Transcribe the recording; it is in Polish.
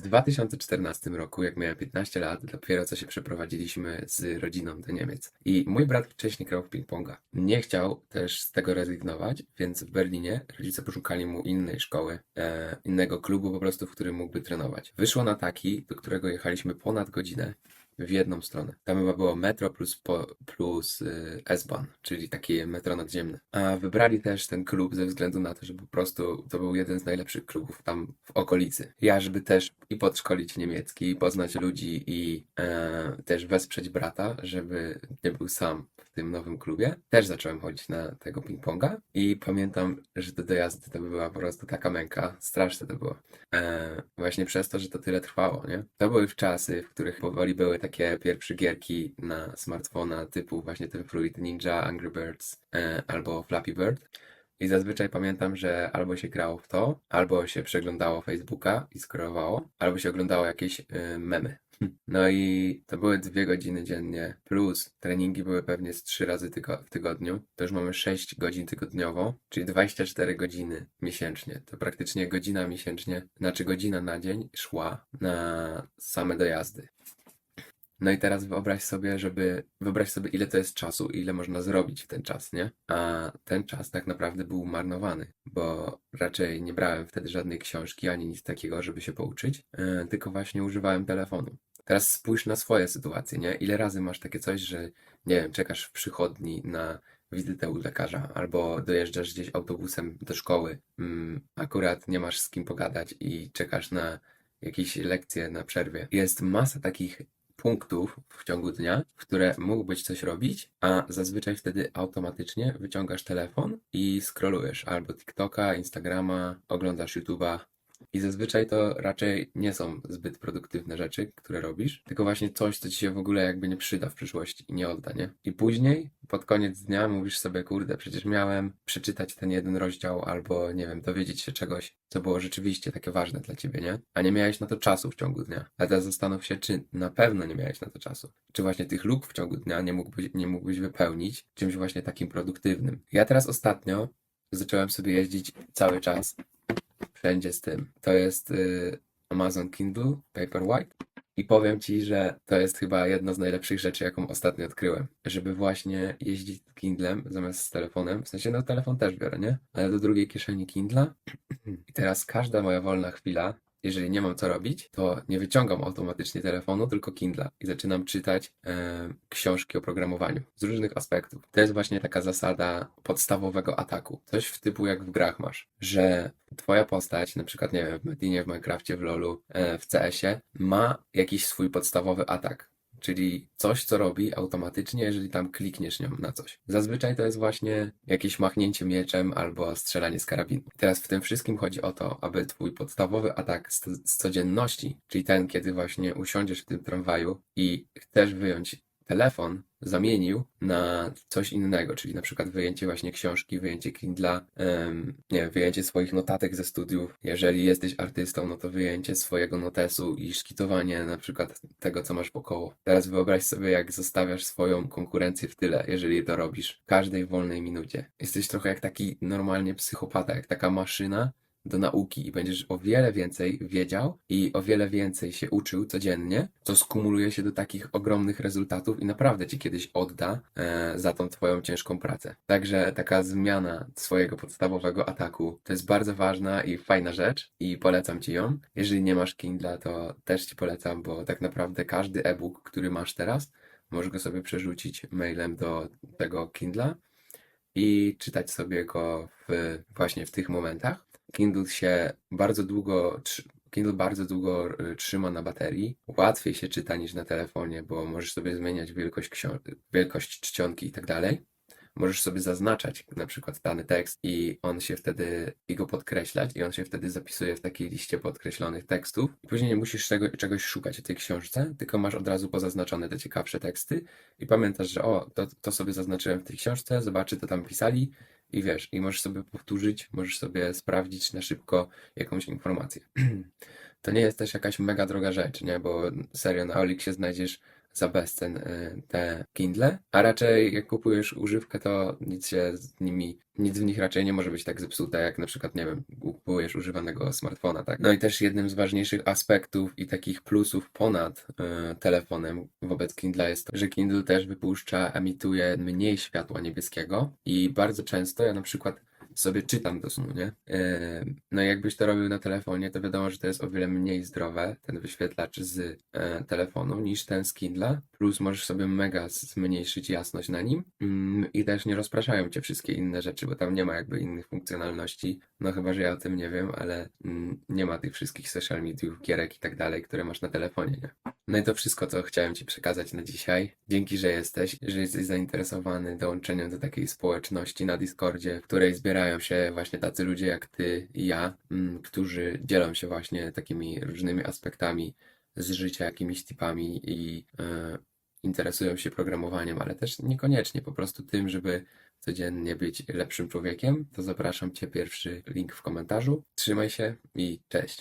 W 2014 roku, jak miałem 15 lat, dopiero co się przeprowadziliśmy z rodziną do Niemiec. I mój brat wcześniej grał w ping-ponga. Nie chciał też z tego rezygnować, więc w Berlinie rodzice poszukali mu innej szkoły, e, innego klubu po prostu, w którym mógłby trenować. Wyszło na taki, do którego jechaliśmy ponad godzinę w jedną stronę. Tam chyba było metro plus, plus y, S-Bahn, czyli takie metro nadziemne. A wybrali też ten klub ze względu na to, że po prostu to był jeden z najlepszych klubów tam w okolicy. Ja, żeby też i podszkolić niemiecki, i poznać ludzi i e, też wesprzeć brata, żeby nie był sam w tym nowym klubie, też zacząłem chodzić na tego ping-ponga i pamiętam, że te dojazdy to była po prostu taka męka, straszne to było. E, właśnie przez to, że to tyle trwało, nie? To były w czasy, w których powoli były takie pierwsze gierki na smartfona typu właśnie ten Fruit Ninja, Angry Birds e, albo Flappy Bird. I zazwyczaj pamiętam, że albo się grało w to, albo się przeglądało Facebooka i scrollowało, albo się oglądało jakieś y, memy. No i to były dwie godziny dziennie, plus treningi były pewnie z trzy razy tygo w tygodniu. To już mamy 6 godzin tygodniowo, czyli 24 godziny miesięcznie. To praktycznie godzina miesięcznie, znaczy godzina na dzień szła na same dojazdy. No i teraz wyobraź sobie, żeby wyobraź sobie, ile to jest czasu, ile można zrobić w ten czas, nie? A ten czas tak naprawdę był marnowany, bo raczej nie brałem wtedy żadnej książki ani nic takiego, żeby się pouczyć, yy, tylko właśnie używałem telefonu. Teraz spójrz na swoje sytuacje, nie? Ile razy masz takie coś, że nie wiem, czekasz w przychodni na wizytę u lekarza, albo dojeżdżasz gdzieś autobusem do szkoły, mm, akurat nie masz z kim pogadać i czekasz na jakieś lekcje na przerwie. Jest masa takich punktów w ciągu dnia, w które mógłbyś coś robić, a zazwyczaj wtedy automatycznie wyciągasz telefon i scrollujesz albo TikToka, Instagrama, oglądasz YouTube'a. I zazwyczaj to raczej nie są zbyt produktywne rzeczy, które robisz, tylko właśnie coś, co ci się w ogóle jakby nie przyda w przyszłości i nie odda, nie? I później, pod koniec dnia, mówisz sobie, kurde, przecież miałem przeczytać ten jeden rozdział albo, nie wiem, dowiedzieć się czegoś, co było rzeczywiście takie ważne dla ciebie, nie? A nie miałeś na to czasu w ciągu dnia. A teraz zastanów się, czy na pewno nie miałeś na to czasu. Czy właśnie tych luk w ciągu dnia nie mógłbyś, nie mógłbyś wypełnić czymś właśnie takim produktywnym. Ja teraz ostatnio zacząłem sobie jeździć cały czas wszędzie z tym. To jest y, Amazon Kindle Paperwhite. I powiem Ci, że to jest chyba jedna z najlepszych rzeczy, jaką ostatnio odkryłem. Żeby właśnie jeździć z Kindlem zamiast z telefonem. W sensie, no telefon też biorę, nie? Ale do drugiej kieszeni Kindla. I teraz każda moja wolna chwila, jeżeli nie mam co robić, to nie wyciągam automatycznie telefonu, tylko Kindla i zaczynam czytać e, książki o programowaniu z różnych aspektów. To jest właśnie taka zasada podstawowego ataku. Coś w typu jak w grach masz, że twoja postać, na przykład nie wiem, w Medinie, w Minecrafcie, w LoLu, e, w CS-ie, ma jakiś swój podstawowy atak. Czyli coś, co robi automatycznie, jeżeli tam klikniesz nią na coś. Zazwyczaj to jest właśnie jakieś machnięcie mieczem albo strzelanie z karabinu. Teraz w tym wszystkim chodzi o to, aby twój podstawowy atak z, z codzienności, czyli ten, kiedy właśnie usiądziesz w tym tramwaju i chcesz wyjąć telefon zamienił na coś innego, czyli na przykład wyjęcie właśnie książki, wyjęcie Kindla, nie wyjęcie swoich notatek ze studiów. Jeżeli jesteś artystą, no to wyjęcie swojego notesu i szkitowanie na przykład tego, co masz wokoło. Teraz wyobraź sobie, jak zostawiasz swoją konkurencję w tyle, jeżeli to robisz w każdej wolnej minucie. Jesteś trochę jak taki normalnie psychopata, jak taka maszyna, do nauki i będziesz o wiele więcej wiedział i o wiele więcej się uczył codziennie, co skumuluje się do takich ogromnych rezultatów i naprawdę ci kiedyś odda e, za tą twoją ciężką pracę. Także taka zmiana swojego podstawowego ataku to jest bardzo ważna i fajna rzecz i polecam ci ją. Jeżeli nie masz Kindla, to też ci polecam, bo tak naprawdę każdy e-book, który masz teraz, możesz go sobie przerzucić mailem do tego Kindla i czytać sobie go w, właśnie w tych momentach. Kindle się bardzo długo, Kindle bardzo długo y, trzyma na baterii. Łatwiej się czyta niż na telefonie, bo możesz sobie zmieniać wielkość, wielkość czcionki i tak dalej. Możesz sobie zaznaczać na przykład dany tekst i on się wtedy, i go podkreślać i on się wtedy zapisuje w takiej liście podkreślonych tekstów. Później nie musisz tego, czegoś szukać w tej książce, tylko masz od razu pozaznaczone te ciekawsze teksty i pamiętasz, że o, to, to sobie zaznaczyłem w tej książce, zobaczy, to tam pisali i wiesz, i możesz sobie powtórzyć, możesz sobie sprawdzić na szybko jakąś informację. To nie jest też jakaś mega droga rzecz, nie? Bo serio na Olixie znajdziesz za bezcen y, te Kindle, a raczej jak kupujesz używkę, to nic się z nimi, nic w nich raczej nie może być tak zepsute, jak na przykład, nie wiem, kupujesz używanego smartfona, tak? No i też jednym z ważniejszych aspektów i takich plusów ponad y, telefonem wobec Kindle jest to, że Kindle też wypuszcza, emituje mniej światła niebieskiego i bardzo często ja na przykład sobie czytam do snu, nie? No jakbyś to robił na telefonie, to wiadomo, że to jest o wiele mniej zdrowe, ten wyświetlacz z e, telefonu, niż ten z Kindle. Plus możesz sobie mega zmniejszyć jasność na nim Mm, i też nie rozpraszają cię wszystkie inne rzeczy, bo tam nie ma jakby innych funkcjonalności. No chyba, że ja o tym nie wiem, ale mm, nie ma tych wszystkich social mediów, gierek i tak dalej, które masz na telefonie, nie? No i to wszystko, co chciałem Ci przekazać na dzisiaj. Dzięki, że jesteś, że jesteś zainteresowany dołączeniem do takiej społeczności na Discordzie, w której zbierają się właśnie tacy ludzie jak Ty i ja, mm, którzy dzielą się właśnie takimi różnymi aspektami z życia, jakimiś tipami i e, interesują się programowaniem, ale też niekoniecznie po prostu tym, żeby codziennie być lepszym człowiekiem. To zapraszam Cię, pierwszy link w komentarzu. Trzymaj się i cześć.